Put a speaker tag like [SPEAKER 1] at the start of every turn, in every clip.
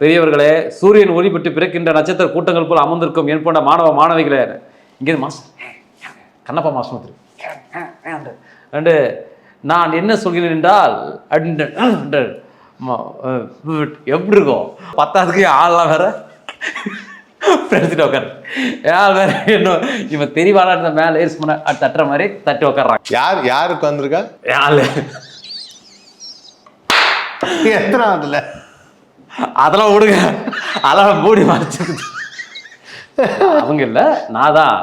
[SPEAKER 1] பெரியவர்களே சூரியன் ஒளி பெற்று பிறக்கின்ற நட்சத்திர கூட்டங்கள் போல் அமர்ந்திருக்கும் என் போன்ற மாணவ மாணவிகளே இங்கே மாஸ் கண்ணப்பா மாஸ் அண்டு நான் என்ன சொல்கிறேன் என்றால் எப்படி இருக்கும் பத்தாவதுக்கு ஆள்லாம் வேற ஃப்ரெண்ட்ஸ்கிட்ட உட்காரு ஆள் வேற என்ன இவன் தெரியவாடா இருந்த மேலே ஏறிச்சு பண்ண தட்டுற மாதிரி தட்டி உட்காடுறாங்க
[SPEAKER 2] யார் யாருக்கு வந்திருக்கா
[SPEAKER 1] ஆள்
[SPEAKER 2] எத்தனாவதுல
[SPEAKER 1] அதெல்லாம் விடுங்க. அதெல்லாம் மூடி மறைச்சிருக்கு அவங்க இல்ல நான் தான்.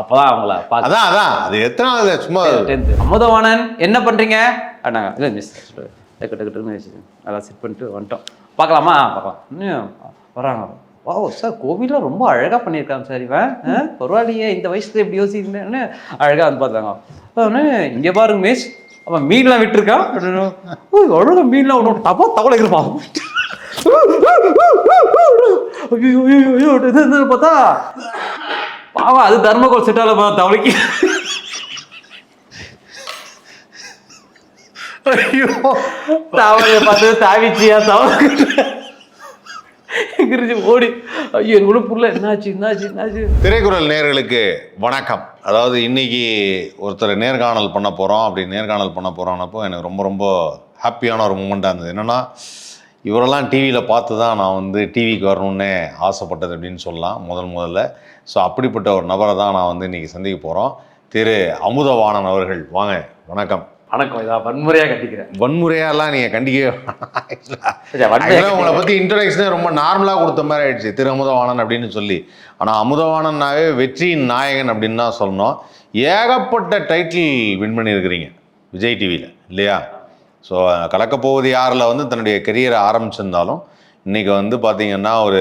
[SPEAKER 1] அப்பதான் அவங்கள பார்க்க
[SPEAKER 2] அதான் அதான். அது எத்தனாவதுல சும்மா
[SPEAKER 1] டென்த்து அமுதவாணன் என்ன பண்றீங்க? அண்ணாங்க இல்லை மிஸ் டக்கு டக்கு டக்குன்னு வச்சுக்கோங்க நல்லா செட் பண்ணிட்டு வந்துட்டோம். பார்க்கலாமா? பார்க்கலாம். இன்னும் வராங்க. ஓ சார் கோவிலில் ரொம்ப அழகாக பண்ணியிருக்காங்க சார் இவன். ஆ, பரவாயில்லையே இந்த வயசுல எப்படி யோசிக்கிறேன்னு அழகாக வந்து பார்த்தாங்க. இங்கே பாருங்க மிஸ் அவன் மீன்லாம் விட்டுருக்கான். ஓ அழகாக மீன்லாம் விடும் தப்பா தவளை இருப்பான். ஐயோ பார்த்தா பாவா அது தர்மகோல் செட்டால தவளைக்கு.
[SPEAKER 2] ஐயோ
[SPEAKER 1] தவளைய பார்த்து தாவிச்சியா தவளை கிரிஜி ஓடி. ஐயோ என் கூட புள்ள என்னாச்சு என்னாச்சு என்னாச்சு?
[SPEAKER 2] திரைக்குறள் நேர்களுக்கு வணக்கம். அதாவது இன்னைக்கு ஒருத்தர் நேர்காணல் பண்ண போகிறோம் அப்படி நேர்காணல் பண்ண போகிறோன்னப்போ எனக்கு ரொம்ப ரொம்ப ஹாப்பியான ஒரு மூமெண்ட்டாக இருந்தது. என்னென்னா இவரெல்லாம் டிவியில் பார்த்து தான் நான் வந்து டிவிக்கு வரணும்னு ஆசைப்பட்டது அப்படின்னு சொல்லலாம் முதல் முதல்ல. ஸோ அப்படிப்பட்ட ஒரு நபரை தான் நான் வந்து இன்றைக்கி சந்திக்க போகிறோம் திரு அமுதவாணன் அவர்கள் வாங்க வணக்கம்.
[SPEAKER 1] வணக்கம். இதான் வன்முறையா கட்டிக்கிறேன்
[SPEAKER 2] வன்முறையாலாம் நீங்கள் கண்டிக்கவே உங்களை பற்றி இன்ட்ரடக்ஷனே ரொம்ப நார்மலாக கொடுத்த மாதிரி ஆயிடுச்சு திரு அமுதவாணன் அப்படின்னு சொல்லி. ஆனால் அமுதவாணன்னாவே வெற்றியின் நாயகன் அப்படின்னு தான் சொல்லணும். ஏகப்பட்ட டைட்டில் வின் பண்ணியிருக்கிறீங்க விஜய் டிவியில் இல்லையா? ஸோ கலக்கப்போவது யாரில் வந்து தன்னுடைய கெரியரை ஆரம்பிச்சிருந்தாலும் இன்றைக்கி வந்து பார்த்தீங்கன்னா ஒரு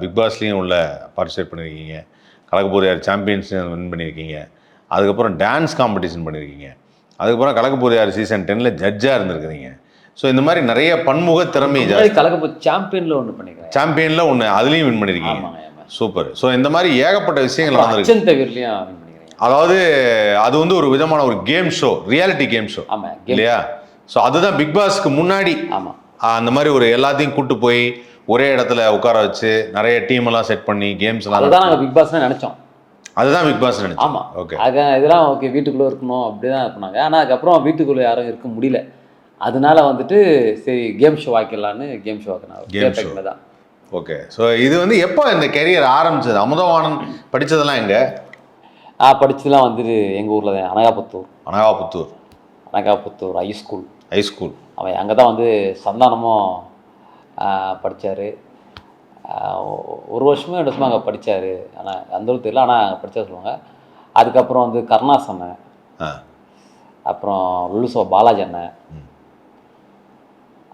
[SPEAKER 2] பிக் பாஸ்லேயும் உள்ள பார்ட்டிசிபேட் பண்ணியிருக்கீங்க கலக்கப்போவது யார்? சாம்பியன்ஸ்லையும் வின் பண்ணியிருக்கீங்க அதுக்கப்புறம் டான்ஸ் காம்படிஷன் பண்ணியிருக்கீங்க அதுக்கப்புறம் கலக்கப்போவது யார்? சீசன் டென்னில் ஜட்ஜாக இருந்திருக்கிறீங்க. ஸோ இந்த மாதிரி நிறைய பன்முக திறமை
[SPEAKER 1] கலக்கப்போ சாம்பியன்ல ஒண்ணு பண்ணிக்கிறேன்
[SPEAKER 2] சாம்பியனில் ஒன்று அதுலேயும் வின் பண்ணியிருக்கீங்க சூப்பர் ஸோ இந்த மாதிரி ஏகப்பட்ட விஷயங்கள் நடந்திருக்கு. அதாவது அது வந்து ஒரு விதமான ஒரு game show reality game show. இல்லையா? ஸோ அதுதான் பிக் பாஸ்க்கு முன்னாடி.
[SPEAKER 1] ஆமா.
[SPEAKER 2] ஆஹ், அந்த மாதிரி ஒரு எல்லாத்தையும் கூட்டு போய் ஒரே இடத்துல உட்கார வச்சு நிறைய டீம் எல்லாம் செட் பண்ணி கேம்ஸ் எல்லாம்
[SPEAKER 1] அதுதான் நாங்க பிக் பாஸ் நினைச்சோம்.
[SPEAKER 2] அதுதான் பிக் பாஸ் நினைச்சேன்
[SPEAKER 1] ஆமா.
[SPEAKER 2] ஓகே
[SPEAKER 1] அது இதெல்லாம் ஓகே வீட்டுக்குள்ள இருக்கணும் அப்படிதான் பண்ணாங்க. ஆனா அதுக்கப்புறம் வீட்டுக்குள்ள யாரும் இருக்க முடியல. அதனால வந்துட்டு சரி கேம் ஷோ ஆக்கிடலான்னு கேம் ஷோ. ஆக்கினாங்க. தான்.
[SPEAKER 2] ஓகே ஸோ இது வந்து எப்போ இந்த கெரியர் ஆரம்பிச்சது? அமுதவாணன் படிச்சதெல்லாம் எங்க?
[SPEAKER 1] நான் படிச்சதுலாம் வந்துட்டு எங்க ஊர்ல தான். Anakaputhur.
[SPEAKER 2] Anakaputhur.
[SPEAKER 1] Anakaputhur high school
[SPEAKER 2] high school
[SPEAKER 1] அவன் அங்கே தான் வந்து சந்தானமும் படித்தார் ஒரு வருஷமே ரெண்டு வருஷமா அங்கே படித்தார் ஆனால் அந்த அளவுக்கு தெரியல ஆனால் அங்கே படித்தா சொல்லுவாங்க. அதுக்கப்புறம் வந்து கருணாஸ் அண்ணன். அப்புறம் லுலுசோ பாலாஜி அண்ணன்.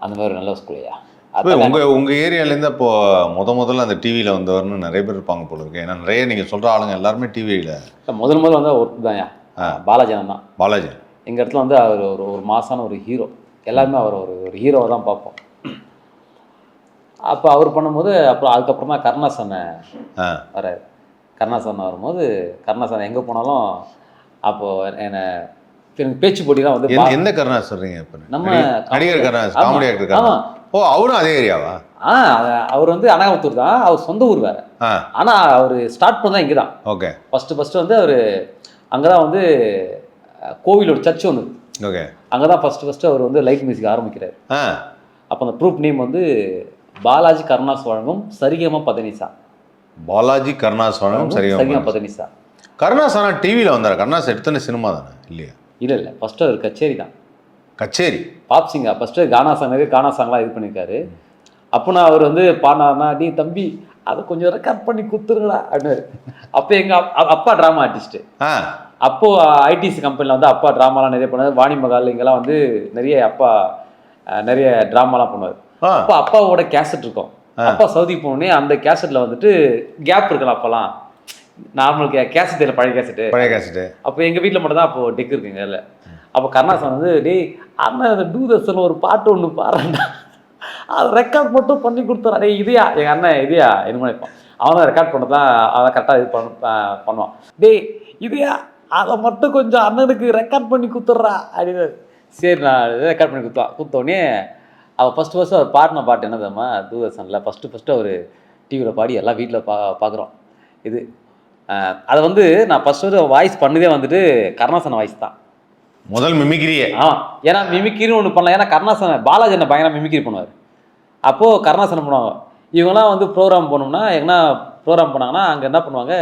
[SPEAKER 1] அந்த மாதிரி ஒரு நல்ல ஸ்கூலையா
[SPEAKER 2] இப்போ உங்க உங்க ஏரியாலேருந்து இப்போ முத முதல்ல அந்த டிவியில் வந்தவர்னு நிறைய பேர் இருப்பாங்க போல இருக்கு. ஏன்னா நிறைய நீங்க சொல்ற ஆளுங்க எல்லாருமே டிவியில்
[SPEAKER 1] முதல் முதல்ல வந்து ஒர்க் தான்யா பாலாஜி அண்ணன் தான்.
[SPEAKER 2] பாலாஜி.
[SPEAKER 1] எங்கள் இடத்துல வந்து அவர் ஒரு ஒரு மாசான ஒரு ஹீரோ எல்லாருமே அவர் ஒரு ஒரு ஹீரோவை தான் பார்ப்போம். அப்போ அவர் பண்ணும்போது அப்புறம் அதுக்கப்புறம்
[SPEAKER 2] ஆ.
[SPEAKER 1] வராரு. கருணாசன் வரும்போது கருணாசன் எங்கே போனாலும் அப்போது என்னை எனக்கு பேச்சு போட்டிலாம் வந்து
[SPEAKER 2] எந்த கருணாஸ் சொல்றீங்க இப்போ?
[SPEAKER 1] நம்ம
[SPEAKER 2] நடிகர் கருணாஸ். காமெடி ஆக்டர் ஓ அவரும் அதே ஏரியாவா
[SPEAKER 1] ஆ அவர் வந்து அனாகத்தூர் தான். அவர் சொந்த ஊர் வேறு. ஆனால் அவர் ஸ்டார்ட் பண்ணதான் இங்கே தான்
[SPEAKER 2] ஓகே.
[SPEAKER 1] ஃபஸ்ட்டு ஃபஸ்ட்டு வந்து அவர் அங்கே தான் வந்து அஹ், கோவிலோட சர்ச் ஒன்று
[SPEAKER 2] ஓகே
[SPEAKER 1] அங்கே தான் ஃபஸ்ட்டு ஃபஸ்ட்டு அவர் வந்து லைட் மியூசிக் ஆரம்பிக்கிறார். அப்போ அந்த ட்ரூப் நேம் வந்து பாலாஜி கருணாஸ் வழங்கும் சரிகமா பதனிசா.
[SPEAKER 2] பாலாஜி கருணாஸ் வழங்கும்
[SPEAKER 1] சரிகமா பதனிசா.
[SPEAKER 2] கருணாஸ் ஆனால் டிவியில் வந்தார்? கருணாஸ் எடுத்தன சினிமா தானே? இல்லையா?
[SPEAKER 1] இல்லை இல்லை. ஃபஸ்ட்டு அவர் கச்சேரி தான்.
[SPEAKER 2] கச்சேரி.
[SPEAKER 1] பாப் சிங்கா ஃபஸ்ட்டு கானா சாங் நிறைய கானா சாங்லாம் இது பண்ணியிருக்காரு அப்போ நான் அவர் வந்து பாடினார்னா டீ தம்பி அதை கொஞ்சம் ரெக்கார்ட் பண்ணி குத்துருங்கடா அப்படின்னாரு. அப்போ எங்கள் அப்பா ட்ராமா ஆர்டிஸ்ட்டு
[SPEAKER 2] ஆ.
[SPEAKER 1] அப்போது ஐடிசி கம்பெனியில் வந்து அப்பா ட்ராமாலாம் நிறைய பண்ணார் வாணி மகால் இங்கெல்லாம் வந்து நிறைய அப்பா நிறைய ட்ராமாலாம் பண்ணுவார். அப்போ அப்பாவோட கேசட் இருக்கும். அப்பா சவுதி போனோடனே அந்த கேசட்டில் வந்துட்டு கேப் இருக்கலாம் அப்போல்லாம் நார்மல் கே கேசட் இல்லை பழைய கேசட்டு
[SPEAKER 2] பழைய கேசட்டு
[SPEAKER 1] அப்போ எங்கள் வீட்டில் மட்டும் தான் அப்போ டெக் இருக்குங்க இல்லை அப்போ கருணாசன் வந்து டேய் அண்ணன் அந்த டூதர்சன் ஒரு பாட்டு ஒன்று பாடுறேன்டா. அது ரெக்கார்ட் மட்டும் பண்ணி கொடுத்துறா டேய் இதையா? எங்கள் அண்ணன் இதையா? என்ன நினைப்பான். அவன் தான் ரெக்கார்ட் பண்ண தான் அவன் கரெக்டாக இது பண்ண பண்ணுவான். டேய் இதையா? அதை மட்டும் கொஞ்சம் அண்ணனுக்கு ரெக்கார்ட் பண்ணி கொடுத்துட்றா அப்படின்னு. சரி நான் ரெக்கார்ட் பண்ணி கொடுத்தான் கொடுத்தோடனே அவள் ஃபஸ்ட்டு ஃபஸ்ட்டு அவர் பாடின பாட்டு என்னதாம்மா தூர்தர்ஷனில் ஃபஸ்ட்டு ஃபஸ்ட்டு அவர் டிவியில் பாடி எல்லாம் வீட்டில் பா பார்க்குறோம் இது அதை வந்து நான் ஃபஸ்ட்டு வாய்ஸ் பண்ணதே வந்துட்டு கருணாசன வாய்ஸ் தான்.
[SPEAKER 2] முதல் மிமிக்கிரியே
[SPEAKER 1] ஆமாம் ஏன்னா மிமிக்கிரின்னு ஒன்று பண்ணலாம் ஏன்னா கருணாசன பாலாஜி என்ன பயங்கர மிமிக்ரி பண்ணுவார். அப்போது கருணாசனம் பண்ணுவாங்க. இவங்கெல்லாம் வந்து ப்ரோக்ராம் போனோம்னா எங்கன்னா ப்ரோக்ராம் பண்ணாங்கன்னா அங்கே என்ன பண்ணுவாங்க?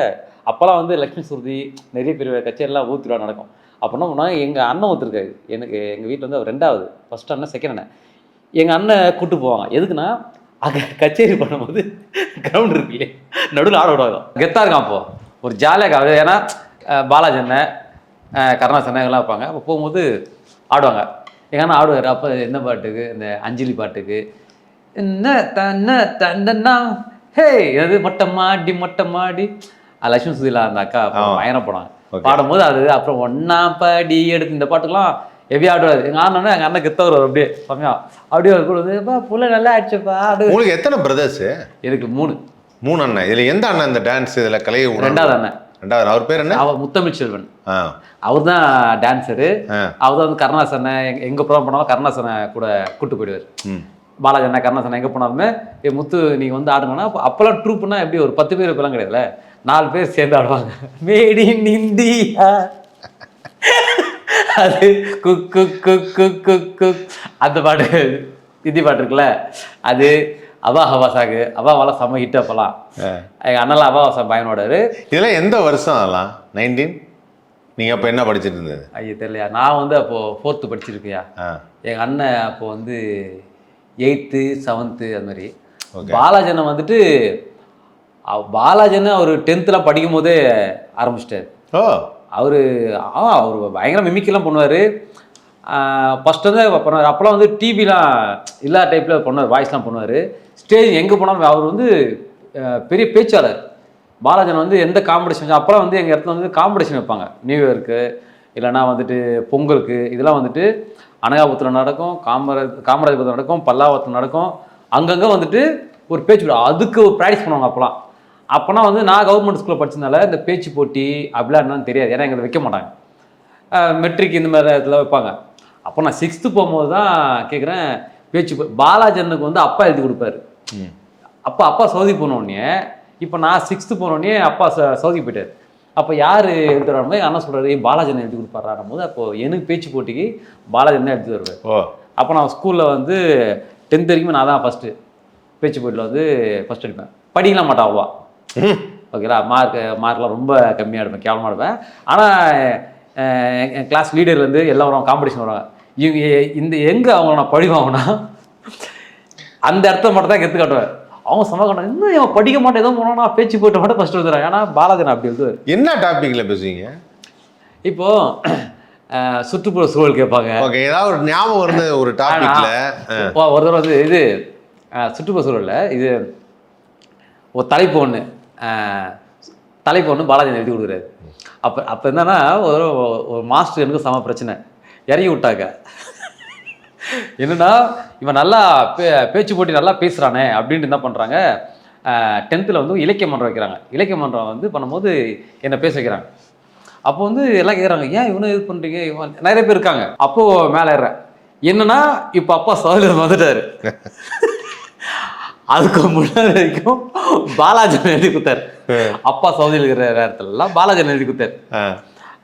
[SPEAKER 1] அப்போல்லாம் வந்து லக்ஷ்மி சுருதி நிறைய பெரிய கச்சேரிலாம் ஊத்துருவா நடக்கும். அப்போ என்ன எங்கள் அண்ணன் ஒருத்தருக்காரு எனக்கு எங்கள் வீட்டில் வந்து அவர் ரெண்டாவது ஃபஸ்ட் அண்ணன் செகண்ட் அண்ணன். எங்கள் அண்ணன் கூப்பிட்டு போவாங்க. எதுக்குன்னா அங்கே கச்சேரி பண்ணும்போது கிரவுண்ட் இருக்கு இல்லையே நடுவில் ஆட விடுவாங்க. கெத்தாக இருக்கான் அப்போது ஒரு ஜாலியாக இருக்காது ஏன்னா பாலாஜி அண்ணன் அஹ், கருணாஸ் அண்ணன் வைப்பாங்க அப்போ போகும்போது ஆடுவாங்க. எங்கள் அண்ணன் ஆடுவார். அப்போ என்ன பாட்டுக்கு? இந்த அஞ்சலி பாட்டுக்கு. என்ன தன்ன தண்டன்னா ஹே! எது மொட்டை மாடி மொட்டை மாடி. லட்சுமி சுதிலா அந்த போனாங்க
[SPEAKER 2] Okay.
[SPEAKER 1] பாடும்போது அது அப்புறம் ஒன்னா படி எடுத்து இந்த பாட்டுக்கெல்லாம் ஹெவி ஆடுவார். எங்கள் அண்ணன் எங்கள் அண்ணன் கெத்த வருவார் அப்படியே சமயா அப்படியே கூட வந்து "பா, புள்ள நல்லா ஆயிடுச்சுப்பா. ஆடு
[SPEAKER 2] உங்களுக்கு எத்தனை பிரதர்ஸ்
[SPEAKER 1] எனக்கு மூணு.
[SPEAKER 2] மூணு அண்ணன். இதுல எந்த அண்ணன் இந்த டான்ஸ் இதுல கலையை உணர்வு?
[SPEAKER 1] ரெண்டாவது அண்ணன்.
[SPEAKER 2] ரெண்டாவது. அவர் பேர் என்ன?
[SPEAKER 1] அவர் முத்தமிழ் செல்வன் அவர் தான் டான்ஸரு. அவர் தான் வந்து கருணாசனை எங்க எங்க ப்ரோக்ராம் போனாலும் கருணாசனை கூட கூட்டு போயிடுவார். பாலாஜி அண்ணா கருணாசனை எங்கே போனாலுமே முத்து நீங்கள் வந்து ஆடுங்கன்னா அப்போ அப்போல்லாம் ட்ரூப்னா எப்படி ஒரு பத்து பேர் இப்போலாம் கிடையாதுல்ல? நாலு பேர் சேர்ந்து ஆடுவாங்க. மேட் இன் இந்தியா அது குக் குக் குக் குக் குக் குக் அந்த பாட்டு ஹிந்தி பாட்டு இருக்குல்ல அது அவா ஹவா சாகு. அவாவாலாம் செம்ம ஹிட் அப்போலாம். எங்கள் அண்ணெல்லாம் அவா ஹவா பயனோடாரு
[SPEAKER 2] இதெல்லாம் எந்த வருஷம் அதெல்லாம்? நைன்டீன் நீங்க அப்ப என்ன படிச்சிட்டு இருந்தது?
[SPEAKER 1] ஐயோ தெரியலையா. நான் வந்து அப்போது ஃபோர்த்து படிச்சிருக்கையா. எங்கள் அண்ணன் அப்போ வந்து எயித்து செவன்த்து அது மாதிரி.
[SPEAKER 2] Okay.
[SPEAKER 1] பாலாஜனை வந்துட்டு அவ- பாலாஜனை அவர் டென்த்தில் படிக்கும் போதே ஆரம்பிச்சிட்டார்.
[SPEAKER 2] ஓ.
[SPEAKER 1] அவர் ஆ அவர் பயங்கர மிமிக்கெல்லாம் பண்ணுவார். ஃபஸ்ட்டு வந்து பண்ணுவார். அப்போலாம் வந்து டிவிலாம் எல்லா டைப்பில் பண்ணுவார் வாய்ஸ்லாம் பண்ணுவார். ஸ்டேஜ் எங்கே போனாலும் அவர் வந்து பெரிய பேச்சாளர். பாலாஜன் வந்து எந்த காம்படிஷன் அப்போலாம் வந்து எங்கள் இடத்துல வந்து காம்படிஷன் வைப்பாங்க. நியூ இயர்க்கு இல்லைன்னா வந்துட்டு பொங்கலுக்கு இதெல்லாம் வந்துட்டு அனகாபுரத்தில் நடக்கும் காமராஜ் காமராஜபுரத்தில் நடக்கும் பல்லாவரத்தில் நடக்கும். அங்கங்கே வந்துட்டு ஒரு பேச்சு. அதுக்கு ஒரு ப்ராக்டிஸ் பண்ணுவாங்க அப்போலாம் அப்போனா வந்து நான் கவர்மெண்ட் ஸ்கூலில் படிச்சதுனால இந்த பேச்சு போட்டி அப்படிலாம் என்னன்னு தெரியாது. ஏன்னா எங்களுக்கு வைக்க மாட்டாங்க. மெட்ரிக் இந்த மாதிரி இடத்துல வைப்பாங்க. அப்போ நான் சிக்ஸ்த்து போகும்போது தான் கேட்குறேன் பேச்சு பாலாஜனுக்கு வந்து அப்பா எழுதி கொடுப்பாரு. அப்போ அப்பா சவுதி போனோடனே இப்போ நான் சிக்ஸ்த்து போனோடனே அப்பா ச- சவுதி போயிட்டார். அப்போ யார் எழுதுறாங்க அண்ணன் சொல்கிறாரு பாலாஜன் எழுதி கொடுப்பாராடும் போது அப்போ எனக்கு பேச்சு போட்டிக்கு பாலாஜன் தான் எழுதி வருவார்
[SPEAKER 2] ஓ.
[SPEAKER 1] அப்போ நான் ஸ்கூலில் வந்து டென்த் வரைக்கும் நான் தான் ஃபஸ்ட்டு பேச்சு போட்டியில் வந்து ஃபஸ்ட் அடிப்பேன். படிக்கலாம் மாட்டேன் அவ்வளோவா. ஓகேங்களா? மார்க் மார்க்லாம் ரொம்ப கம்மியாக எடுப்பேன் கேவலமாக எடுப்பேன். ஆனால் என் கிளாஸ் லீடர்லேருந்து எல்லாம் வருவாங்க காம்படிஷன் வருவாங்க. இவங்க இந்த எங்கே அவங்க நான் பழி வாங்கினா அந்த இடத்த மட்டும் தான் கெத்து காட்டுவேன். அவங்க சம காட்டுவாங்க இன்னும் இவன் படிக்க மாட்டேன் ஏதோ போனா பேச்சு போட்டு மட்டும் ஃபஸ்ட்டு வந்துடுறான் ஏன்னா பாலாஜன் அப்படி எழுதுவார்
[SPEAKER 2] என்ன டாபிக்ல பேசுவீங்க?
[SPEAKER 1] இப்போ சுற்றுப்புற சூழல் கேட்பாங்க.
[SPEAKER 2] ஓகே ஏதாவது ஒரு ஞாபகம் இருந்தது ஒரு டாபிக்ல
[SPEAKER 1] ஒரு தடவை வந்து இது சுற்றுப்புற சூழலில் இது ஒரு தலைப்பு ஒன்று தலைப்பு ஒன்று பாலாஜி எழுதி கொடுக்குறாரு. அப்போ அப்போ என்னன்னா ஒரு ஒரு மாஸ்டர் எனக்கு சம பிரச்சனை. இறங்கி விட்டாங்க. என்னன்னா இவன் நல்லா பே பேச்சு போட்டி நல்லா பேசுகிறானே அப்படின்ட்டு என்ன பண்ணுறாங்க டென்த்தில் வந்து இலக்கிய மன்றம் வைக்கிறாங்க. இலக்கிய மன்றம் வந்து பண்ணும்போது என்னை பேச வைக்கிறாங்க. அப்போ வந்து எல்லாம் கேட்குறாங்க ஏன் இவனும் இது பண்ணுறீங்க இவன் நிறைய பேர் இருக்காங்க. அப்போது மேலே ஏறுறேன். என்னன்னா இப்போ அப்பா சோதரர் வந்துட்டாரு. அதுக்கு முன்னாடி வரைக்கும் பாலாஜன் எழுதி கொடுத்தாரு. அப்பா சவுதியில் இருக்கிற நேரத்துலலாம் பாலாஜன் எழுதி கொடுத்தாரு.
[SPEAKER 2] ஆ.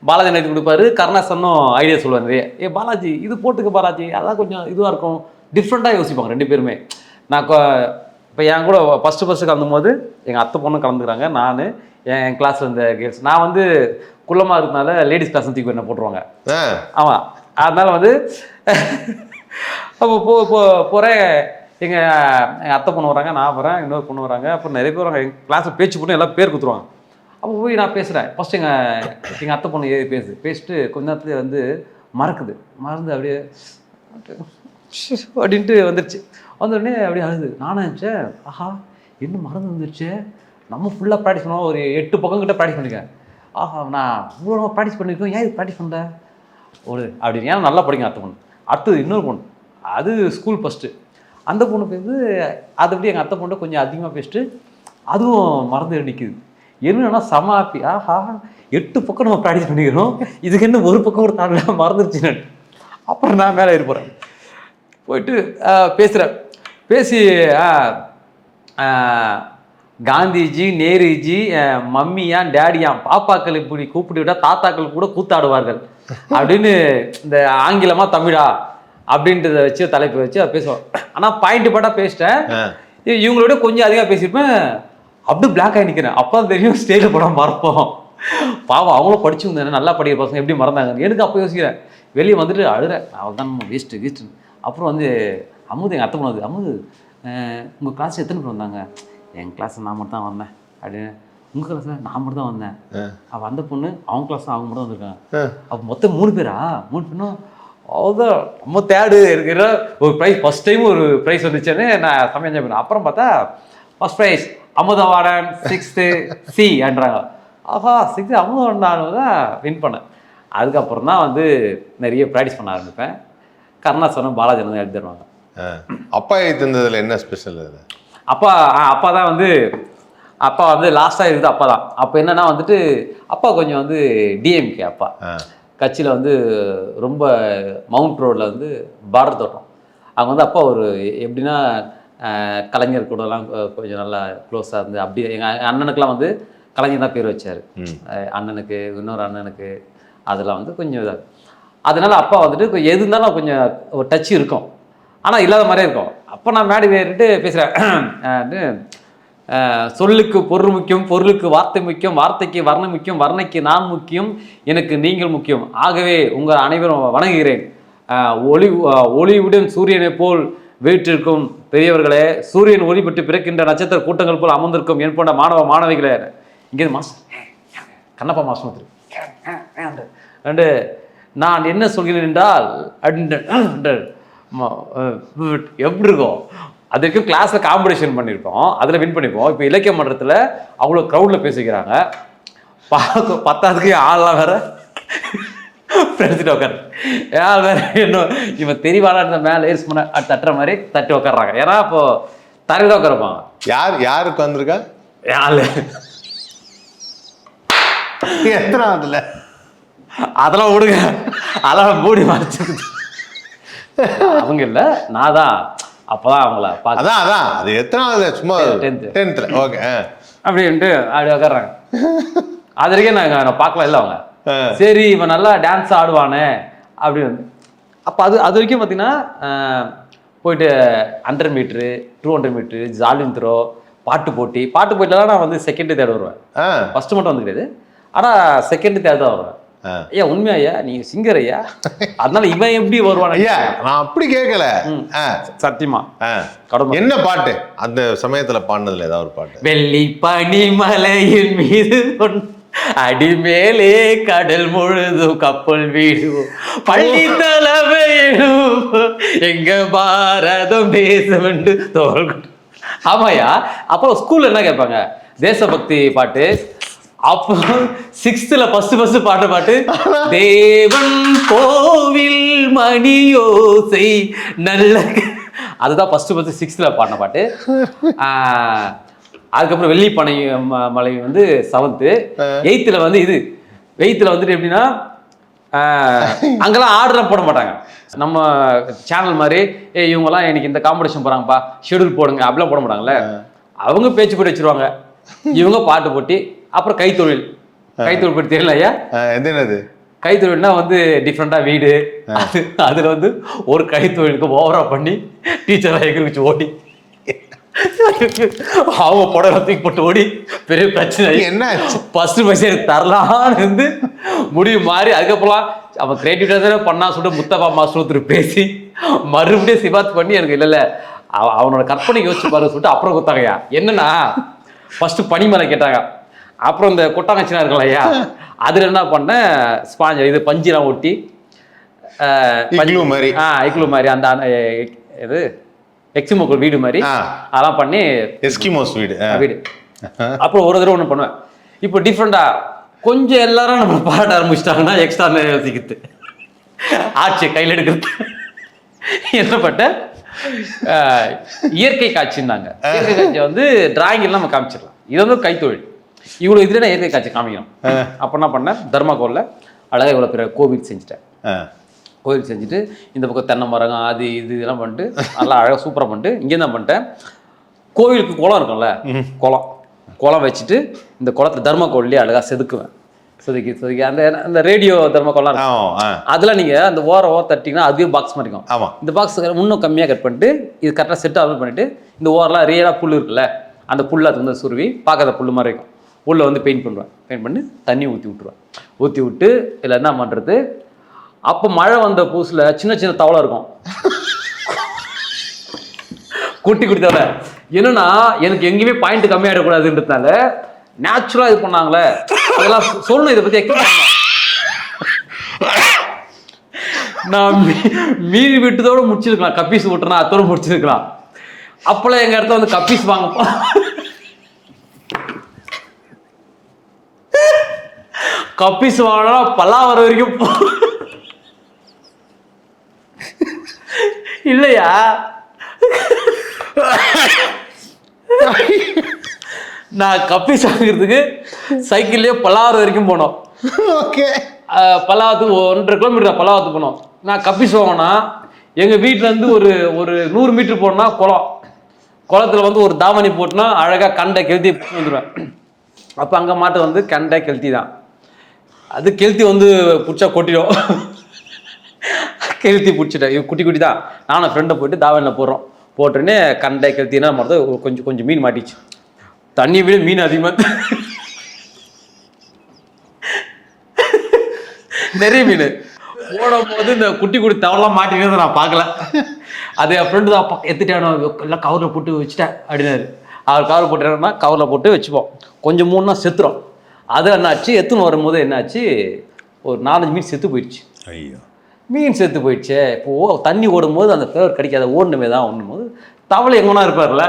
[SPEAKER 1] பாலாஜி எழுதி கொடுப்பாரு. கருணாசனும் ஐடியா சொல்லுவார் நிறைய. ஏ பாலாஜி இது போட்டுக்க பாலாஜி. அதான் கொஞ்சம் இதுவாக இருக்கும். டிஃப்ரெண்ட்டாக யோசிப்பாங்க ரெண்டு பேருமே. நான் இப்போ என் கூட ஃபஸ்ட்டு ஃபஸ்ட்டு கலந்தும் போது எங்கள் அத்தை பொண்ணு கலந்துக்கிறாங்க. நான் என் கிளாஸில் இருந்த கேர்ள்ஸ் நான் வந்து குள்ளமாக இருக்கனால லேடிஸ் கிளாஸ் தூக்கி என்ன போட்டுருவாங்க. ஆமாம் அதனால வந்து அப்போ போ போகிறேன் எங்கள் அத்தை பொண்ணு வராங்க நான் வரேன் இன்னொரு பொண்ணு வராங்க. அப்புறம் நிறைய பேர் வராங்க. எங்கள் கிளாஸில் பேச்சு போட்டு எல்லாம் பேர் கொடுத்துருவாங்க அப்போ போய் நான் பேசுகிறேன் ஃபஸ்ட் எங்கள் எங்கள் அத்தை பொண்ணு ஏறி பேசுது பேசிட்டு கொஞ்ச நேரத்துலேயே வந்து மறக்குது. மறந்து அப்படியே அப்படின்ட்டு வந்துருச்சு. வந்தோடனே அப்படியே அழுது. நானும் நினச்சேன் ஆஹா இன்னும் மறந்து வந்துருச்சு. நம்ம ஃபுல்லாக ப்ராக்டிஸ் பண்ணுவோம். ஒரு எட்டு பக்கம் கிட்ட ப்ராக்டிஸ் பண்ணிக்கேன் ஆஹா நான் இவ்வளோ நம்ம ப்ராக்டிஸ் பண்ணியிருக்கோம் ஏன் இது ப்ராக்டிஸ் பண்ணல? ஒரு அப்படின்னு. ஏன்னா நல்லா படிக்கும் அத்தை பொண்ணு. அடுத்தது இன்னொரு பொண்ணு. அது ஸ்கூல் ஃபஸ்ட்டு அந்த பொண்ணுக்கு வந்து அதை அப்படி எங்கள் அத்தை பொண்ணு கொஞ்சம் அதிகமாக பேசிட்டு அதுவும் மறந்து நிற்குது என்னன்னா சம ஹாப்பி ஆஹா எட்டு பக்கம் நம்ம ப்ராக்டிஸ் பண்ணிக்கிறோம். இதுக்கு என்ன ஒரு பக்கம் ஒரு தாண்டில் மறந்துருச்சு நான். அப்புறம் நான் மேலே ஏறி போகிறேன் போயிட்டு பேசுகிறேன் பேசி காந்திஜி நேருஜி மம்மியான் டேடியான் பாப்பாக்கள் இப்படி கூப்பிட்டு விட்டா தாத்தாக்கள் கூட கூத்தாடுவார்கள். அப்படின்னு இந்த ஆங்கிலமா தமிழா அப்படின்றத வச்சு தலைப்பு வச்சு அதை பேசுவோம். ஆனால் பாயிண்ட் பாட்டா பேசிட்டேன். இவங்களோட கொஞ்சம் அதிகமாக பேசியிருப்பேன். அப்படியே பிளாக் ஆகி நிற்கிறேன் அப்போ தான் தெரியும் ஸ்டேஜில் படம் மறப்போம் பாவம் அவங்களும் படிச்சுருந்தாங்க. நல்லா படிக்கிற பசங்க எப்படி மறந்தாங்க எனக்கு அப்போ யோசிக்கிறேன்? வெளியே வந்துட்டு அழுறேன். அவள் தான் நம்ம வேஸ்ட்டு வேஸ்ட்டு அப்புறம் வந்து அமுது எங்கள் அத்தை போனது அமுது உங்கள் கிளாஸ் எத்தனை பேர் வந்தாங்க? என் கிளாஸ் நான் மட்டும் தான் வந்தேன். அப்படின்னு உங்கள் கிளாஸில் நான் மட்டும் தான் வந்தேன். அவள் அந்த பொண்ணு அவங்க கிளாஸ் அவங்க மட்டும் வந்திருக்காங்க. அப்போ மொத்தம் மூணு பேரா? மூணு பேரும் அவ்வளோதான் நம்ம தேடு இருக்கிற ஒரு ப்ரைஸ் ஃபஸ்ட் டைம் ஒரு ப்ரைஸ் வந்துச்சுன்னு நான் சமையல் பண்ணேன்? அப்புறம் பார்த்தா first prize Amudhavadan sixth C என்றாங்க. ஆஹா சிக்ஸ்த்து அமுதவாடன் தான் வின் பண்ணேன். அதுக்கப்புறம் தான் வந்து நிறைய ப்ராக்டிஸ் பண்ண ஆரம்பிப்பேன். கருணாசனம் பாலாஜி தான் எழுதி தருவாங்க.
[SPEAKER 2] அப்பா எழுத்துந்ததுல என்ன ஸ்பெஷல் அது?
[SPEAKER 1] அப்பா அப்பா தான் வந்து அப்பா வந்து லாஸ்ட்டாக இருக்குது அப்பா தான். அப்போ என்னன்னா வந்துட்டு அப்பா கொஞ்சம் வந்து டிஎம்கே அப்பா. கட்சியில் வந்து ரொம்ப மவுண்ட் ரோடில் வந்து பார்டர் தோட்டம். அங்கே வந்து அப்பா ஒரு எப்படின்னா கலைஞர் கூடலாம் கொஞ்சம் நல்லா க்ளோஸாக இருந்து அப்படி எங்கள் அண்ணனுக்கெலாம் வந்து கலைஞர் தான் பேர் வச்சார். அண்ணனுக்கு இன்னொரு அண்ணனுக்கு அதெல்லாம் வந்து கொஞ்சம் இதாக அதனால அப்பா வந்துட்டு எது இருந்தாலும் கொஞ்சம் ஒரு டச் இருக்கும். ஆனால் இல்லாத மாதிரியே இருக்கும். அப்போ நான் மேடை ஏறிட்டு பேசுகிறேன் சொல்லுக்கு பொருள் முக்கியம் பொருளுக்கு வார்த்தை முக்கியம் வார்த்தைக்கு வர்ணம் முக்கியம் வர்ணைக்கு நான் முக்கியம் எனக்கு நீங்கள் முக்கியம். ஆகவே உங்கள் அனைவரும் வணங்குகிறேன். ஒளி ஒளியுடன் சூரியனை போல் வீற்றிருக்கும் பெரியவர்களே சூரியன் ஒளிபட்டு பிறக்கின்ற நட்சத்திர கூட்டங்கள் போல் அமர்ந்திருக்கும் என் போன்ற மாணவ மாணவிகளே. இங்கே மாஸ்டர் கண்ணப்பா மாஸ்டர் அண்டு நான் என்ன சொல்கிறேன் என்றால் எப்படி இருக்கும்? அதுக்கு கிளாஸில் காம்படிஷன் பண்ணியிருக்கோம் அதில் வின் பண்ணியிருக்கோம் இப்போ இலக்கிய மன்றத்தில் அவ்வளோ க்ரௌடில் பேசிக்கிறாங்க. பார்க்க பத்தாவதுக்கு ஆள்லாம் வேற. ஃப்ரெண்ட்ஸ்கிட்ட உட்காரு ஆள் வேற இன்னும் இவன் தெரியவாடா இருந்த மேலே ஏறிச்சு பண்ண தட்டுற மாதிரி தட்டி உட்காடுறாங்க ஏன்னா இப்போ தரையில் உட்காருப்பாங்க
[SPEAKER 2] யார் யாருக்கு வந்திருக்கா
[SPEAKER 1] ஆள்.
[SPEAKER 2] எத்தனை அதுல?
[SPEAKER 1] அதெல்லாம் விடுங்க. அதெல்லாம் மூடி மறைச்சிருக்குது அவங்க இல்லை நான் தான். அப்பதான் அவங்கள
[SPEAKER 2] அதான் அதான். அது எத்தனாவதுல சும்மா
[SPEAKER 1] Tenth.
[SPEAKER 2] டென்த்ல ஓகே
[SPEAKER 1] அப்படின்ட்டு அப்படி உட்காடுறாங்க அது வரைக்கும் நான் நான் பார்க்கல இல்லை அவங்க. சரி இவன் நல்லா டான்ஸ் ஆடுவானே அப்படின்னு அப்போ அது அது வரைக்கும் பார்த்தீங்கன்னா போயிட்டு hundred metre two hundred metre javelin throw பாட்டு போட்டி. பாட்டு போட்டியில் தான் நான் வந்து செகண்ட் தேர்ட் வருவேன். ஃபஸ்ட்டு மட்டும் வந்து கிடையாது ஆனால் செகண்ட் தேர்ட் தான் வருவேன். ஐயா உண்மையா ஐயா? நீங்க சிங்கர் ஐயா? அதனால இவன் எப்படி வருவான்?
[SPEAKER 2] ஐயா நான் அப்படி கேட்கல
[SPEAKER 1] சத்தியமா. கடமை
[SPEAKER 2] என்ன பாட்டு? அந்த சமயத்துல பாடினதுல ஏதாவது ஒரு பாட்டு?
[SPEAKER 1] வெள்ளி பனிமலையின் மீது அடிமேலே கடல் முழுதும் கப்பல் வீடுவோம் பள்ளி தலைமையிலும் எங்க பாரதம் தேசமென்று தோல் கொண்டு- ஆமாயா அப்புறம் ஸ்கூல்ல என்ன கேட்பாங்க? தேசபக்தி பாட்டு. அப்போ சிக்ஸ்த்தில் ஃபர்ஸ்ட் ஃபர்ஸ்ட் பாட்டு பாட்டு தேவன் கோவில் மணியோசை நல்ல அதுதான் ஃபர்ஸ்ட் ஃபர்ஸ்ட் சிக்ஸ்த்தில் பாடின பாட்டு. அதுக்கப்புறம் வெள்ளிப்பனை மலை வந்து செவன்த்து எயித்தில் வந்து இது. எயித்தில் வந்துட்டு எப்படின்னா அங்கெல்லாம் ஆர்டர்லாம் போட மாட்டாங்க. நம்ம சேனல் மாதிரி ஏ இவங்கெல்லாம் எனக்கு இந்த காம்படிஷன் போகிறாங்கப்பா ஷெடியூல் போடுங்க அப்படிலாம் போட மாட்டாங்கல்ல. அவங்க பேச்சு போட்டு வச்சிருவாங்க. இவங்க பாட்டு போட்டி அப்புறம் கைத்தொழில். கைத்தொழில் பற்றி தெரியல ஐயா?
[SPEAKER 2] என்னது
[SPEAKER 1] கைத்தொழில்னா வந்து டிஃப்ரெண்ட்டாக வீடு. அது அதில் வந்து ஒரு கைத்தொழிலுக்கு ஓவரா பண்ணி டீச்சராக எகிரி வச்சு ஓடி. அவங்க புடவை தூக்கி போட்டு ஓடி பெரிய பிரச்சனை.
[SPEAKER 2] என்ன?
[SPEAKER 1] ஃபர்ஸ்ட் பைசா தரலான்னு இருந்து முடிவு மாறி அதுக்கப்புறம் அவன் கிரியேட்டிவிட்டாக தானே பண்ணா சொல்லிட்டு முத்தப்பா மாஸ்டர் ஒருத்தர் பேசி மறுபடியும் சிபாத் பண்ணி எனக்கு இல்லை இல்லை அவ- அவனோட கற்பனை யோசிச்சு பாரு சொல்லிட்டு அப்புறம் கொடுத்தாங்கய்யா. என்னன்னா ஃபர்ஸ்ட் பனிமலை கேட்டாங்க. அப்புறம் இந்த கொட்டாங்கச்சினா இருக்கல ஐயா அதில் என்ன பண்ணேன் ஸ்பாஞ்ச் இது பஞ்சிலாம் ஒட்டி
[SPEAKER 2] இக்லூ மாதிரி.
[SPEAKER 1] ஆ இக்லூ மாதிரி அந்த இது எக்ஸிமோக்கல் வீடு மாதிரி. அதெல்லாம் பண்ணி
[SPEAKER 2] எஸ்கிமோஸ் வீடு.
[SPEAKER 1] வீடு. அப்புறம் ஒரு தடவை ஒன்று பண்ணுவேன். இப்போ டிஃப்ரெண்டா கொஞ்சம் எல்லாரும் நம்ம பாட ஆரம்பிச்சிட்டாங்கன்னா எக்ஸ்ட்ரா யோசிக்கிறது. ஆட்சி கையில் எடுக்கிறது. என்ன பண்ணேன் அஹ், இயற்கை காட்சின்னாங்க. இயற்கை காட்சி வந்து டிராயிங் நம்ம காமிச்சிடலாம். இது வந்து கைத்தொழில். இவ்வளோ இதில் நான் இயற்கை காட்சி காமிக்கணும். அப்போ என்ன பண்ணேன்? தர்மகோலில் அழகாக இவ்வளோ பெரிய கோவில் செஞ்சுட்டேன்.
[SPEAKER 2] ஆ.
[SPEAKER 1] கோயில் செஞ்சுட்டு இந்த பக்கம் தென்னை மரம் அது இது இதெல்லாம் பண்ணிட்டு நல்லா அழகாக சூப்பராக பண்ணிட்டு இங்கே என்ன பண்ணிட்டேன்? கோவிலுக்கு குளம் இருக்கும்ல குளம். குளம் வச்சுட்டு இந்த குளத்துல தர்மக்கோள்லேயே அழகாக செதுக்குவேன். செதுக்கி செதுக்கி. அந்த அந்த ரேடியோ தர்மக்கோலாம் இருக்கும்.
[SPEAKER 2] ஆ ஆ.
[SPEAKER 1] அதில் நீங்கள் அந்த ஓரம் ஓரம் தட்டிங்கன்னா அதுவே பாக்ஸ் மாதிரி இருக்கும்.
[SPEAKER 2] ஆமாம்
[SPEAKER 1] இந்த பாக்ஸ் இன்னும் கம்மியாக கட் பண்ணிட்டு இது கரெக்டாக செட் ஆகும் பண்ணிட்டு இந்த ஓரெலாம் ரியலாக புல் இருக்குல்ல அந்த புல்லை அது வந்து சுருவி பார்க்காத புல் மாதிரி இருக்கும். உள்ளே வந்து பெயிண்ட் பண்ணுவேன் பெயிண்ட் பண்ணி தண்ணி ஊற்றி விட்ருவேன் ஊற்றி விட்டு இதில் என்ன பண்ணுறது அப்போ மழை வந்த புதுசில் சின்ன சின்ன தவளை இருக்கும். குட்டி குட்டி தவளை என்னன்னா எனக்கு எங்கேயுமே பாயிண்ட் கம்மியாகிடக்கூடாதுன்றதுனால நேச்சுரலாக இது பண்ணாங்களே. அதெல்லாம் சொல்லணும் இதை பற்றி எக்ஸ்பிளைன் நான் மீ- மீறி விட்டதோட முடிச்சிருக்கலாம். கப்பீஸ் விட்டுனா அத்தோட முடிச்சிருக்கலாம். அப்போல்லாம் எங்கள் இடத்துல வந்து கப்பீஸ் வாங்கப்போ கப்பீஸ் வாங்கினா பல்லாவர வரைக்கும் போ- இல்லையா? நான் கப்பீஸ் வாங்குறதுக்கு சைக்கிள்லயே பல்லாவரம் வரைக்கும் போனோம்.
[SPEAKER 2] ஓகே.
[SPEAKER 1] அஹ் பல்லாவரத்துக்கு ஒன்றரை கிலோமீட்டர் பல்லாவரத்துக்கு போனோம். நான் கப்பிஸ் வாங்கினா எங்கள் வீட்டிலேருந்து ஒரு ஒரு நூறு மீட்டர் போனா குளம். குளத்துல வந்து ஒரு தாவணி போட்டுனா அழகாக கண்டை கெளுத்தி வந்துடுவேன் அப்போ அங்கே மாட்டு வந்து கண்டை கெளுத்தி தான் அது கெளுத்தி வந்து பிடிச்சா கொட்டிடும். கெளுத்தி பிடிச்சிட்டேன். இது குட்டி குட்டி தான். நானும் ஃப்ரெண்டை போயிட்டு தாவணியில் போடுறோம். போட்டோன்னே கண்டை கெளுத்தினா மட்டும் கொஞ்சம் கொஞ்சம் மீன் மாட்டிச்சு. தண்ணி விட மீன் அதிகமாக நிறைய மீன். போடும் போது இந்த குட்டி குட்டி தவறலாம் மாட்டினதை நான் பார்க்கல. அது என் ஃப்ரெண்டு தான். அப்பா எத்துட்டானோ எல்லாம் கவரில் போட்டு வச்சுட்டேன் அப்படின்னாரு. அவர் கவர் போட்டுனா கவரில் போட்டு வச்சுப்போம். கொஞ்சம் மூணுனா செத்துரும். அது என்னாச்சு? எத்துன்னு வரும்போது என்னாச்சு? ஒரு நாலஞ்சு மீன் செத்து போயிடுச்சு.
[SPEAKER 2] ஐயோ.
[SPEAKER 1] மீன் செத்து போயிடுச்சே. இப்போ ஓ- தண்ணி ஓடும்போது அந்த ஃப்ளேவர் கிடைக்காத. ஓடணுமே தான் ஓடும் போது தவளை எங்கன்னா இருப்பார்ல?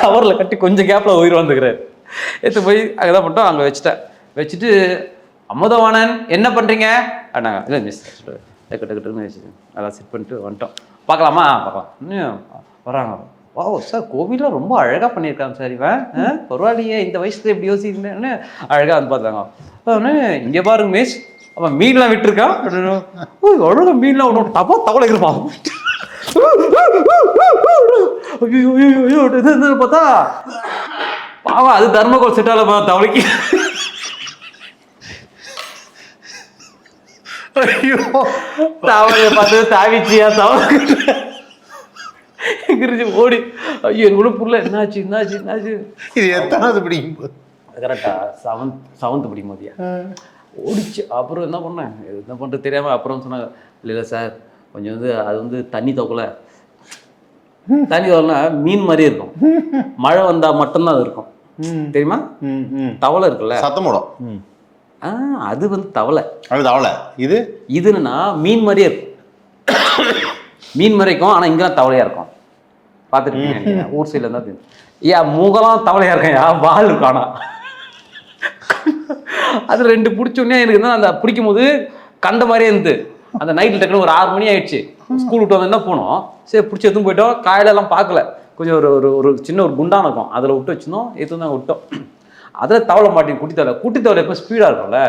[SPEAKER 1] கவரில் கட்டி கொஞ்சம் கேப்பில் உயிர் வந்துக்கிறாரு எடுத்து போய் அங்கே தான் பண்ணிட்டோம் அங்கே வச்சுட்டேன். வச்சுட்டு அமுதவாணன் என்ன பண்ணுறீங்க அப்படின்னாங்க இல்லை மிஸ் டக்கு டக்கு டக்குன்னு வச்சு நல்லா செட் பண்ணிட்டு வந்துட்டோம். பார்க்கலாமா? பார்க்கலாம். வராங்க. ஓ சார் கோவிலாம் ரொம்ப அழகாக பண்ணியிருக்காங்க சார் இவன். ஆ, பரவாயில்லையே இந்த வயசுல எப்படி யோசிக்கிறேன்னு அழகாக வந்து பார்த்தாங்க இங்கே பாருங்க மிஸ். அவன் மீன்லாம் விட்டுருக்கான். அழகாக மீன்லாம் ஒன்று தப்பா தவளை இருப்பான் பார்த்தா பாவம் அது தர்மகோல் செட்டால தவளைக்கு.
[SPEAKER 2] ஐயோ
[SPEAKER 1] தவளையை பார்த்து தாவிச்சியா தவளை எங்கிருச்சு ஓடி. ஐயோ என்னோட புள்ள என்னாச்சு என்னாச்சு என்னாச்சு?
[SPEAKER 2] இது எத்தனாவது பிடிக்கும் போது
[SPEAKER 1] கரெக்டா செவன்த் செவன்த் படிக்கும் போதியா ஓடிச்சு. அப்புறம் என்ன பண்ணேன் என்ன பண்ணுறது தெரியாமல் அப்புறம் சொன்னாங்க. இல்லை இல்லை சார் கொஞ்சம் வந்து அது வந்து தண்ணி தவக்கல தண்ணி தவக்கலனா மீன் மாதிரி இருக்கும். மழை வந்தால் மட்டும்தான் அது இருக்கும். தெரியுமா?
[SPEAKER 2] ம் ம்.
[SPEAKER 1] தவளை இருக்குல்ல.
[SPEAKER 2] சத்தம் போடும். ம்.
[SPEAKER 1] ஆ அது வந்து தவளை.
[SPEAKER 2] அது அவளை இது?
[SPEAKER 1] இது என்னன்னா மீன் மாதிரியே இருக்கும். மீன் மாதிரி இருக்கும் ஆனால் இங்கெல்லாம் தவளையாக இருக்கும். பார்த்துருக்கீங்க ஊர் சைடில் இருந்தால் தெரியும். ஏன் முகலாம் தவளையாக இருக்கும் யா வால் இருக்கும் ஆனால் அது ரெண்டு பிடிச்ச உடனே எனக்கு என்ன அந்த பிடிக்கும் போது கண்ட மாதிரியே இருந்து அந்த நைட்டில் டக்குனு ஒரு ஆறு மணி ஆயிடுச்சு. ஸ்கூல் விட்டு வந்து என்ன போனோம். சரி பிடிச்சி எடுத்துன்னு போயிட்டோம். காயிலெல்லாம் பார்க்கல. கொஞ்சம் ஒரு ஒரு ஒரு சின்ன ஒரு குண்டான இருக்கும். அதில் விட்டு வச்சிருந்தோம். எடுத்து தான் விட்டோம். அதில் தவளை மாட்டேன் குட்டி தவளை. குட்டி தவளை எப்போ ஸ்பீடாக இருக்கும்ல?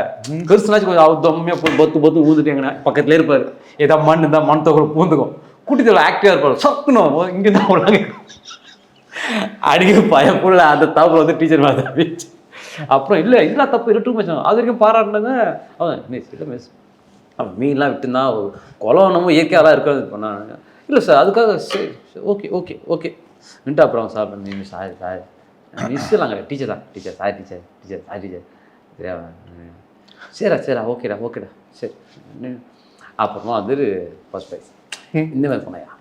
[SPEAKER 1] பெருசுனாச்சும் கொஞ்சம் அவர் தொம்மையாக போய் பொத்து பொத்து ஊந்துட்டேங்கண்ணா பக்கத்துல இருப்பார். ஏதாவது மண் இருந்தால் மண் தொகை பூந்துக்கும். கூட்டத்தில் ஆக்டிவாக இருப்பார் சொக்கணும் இங்கே தான் உள்ளாங்க அடிக்க பயப்புள்ள அந்த தப்பு வந்து டீச்சர் மேலே தப்பிச்சு அப்புறம் இல்லை இல்லை தப்பு இருட்டும் மச்சான் அது வரைக்கும் பாராட்டினாங்க. அவன் மிஸ் இல்லை மிஸ் அவன் மீன்லாம் விட்டுருந்தா குளம் நம்ம இயற்கையாலாம் இருக்காது பண்ணாங்க இல்லை சார் அதுக்காக சரி ஓகே ஓகே ஓகே நின்று அப்புறம் sir miss sorry sorry miss இல்லைங்க டீச்சர் தான். Teacher sorry teacher teacher sorry teacher சரியா ம். சரிடா சரிடா ஓகேடா ஓகேடா சரி ம். அப்புறமா வந்து ஃபஸ்ட் ப்ரைஸ் இந்த மாதிரி சொன்னாயா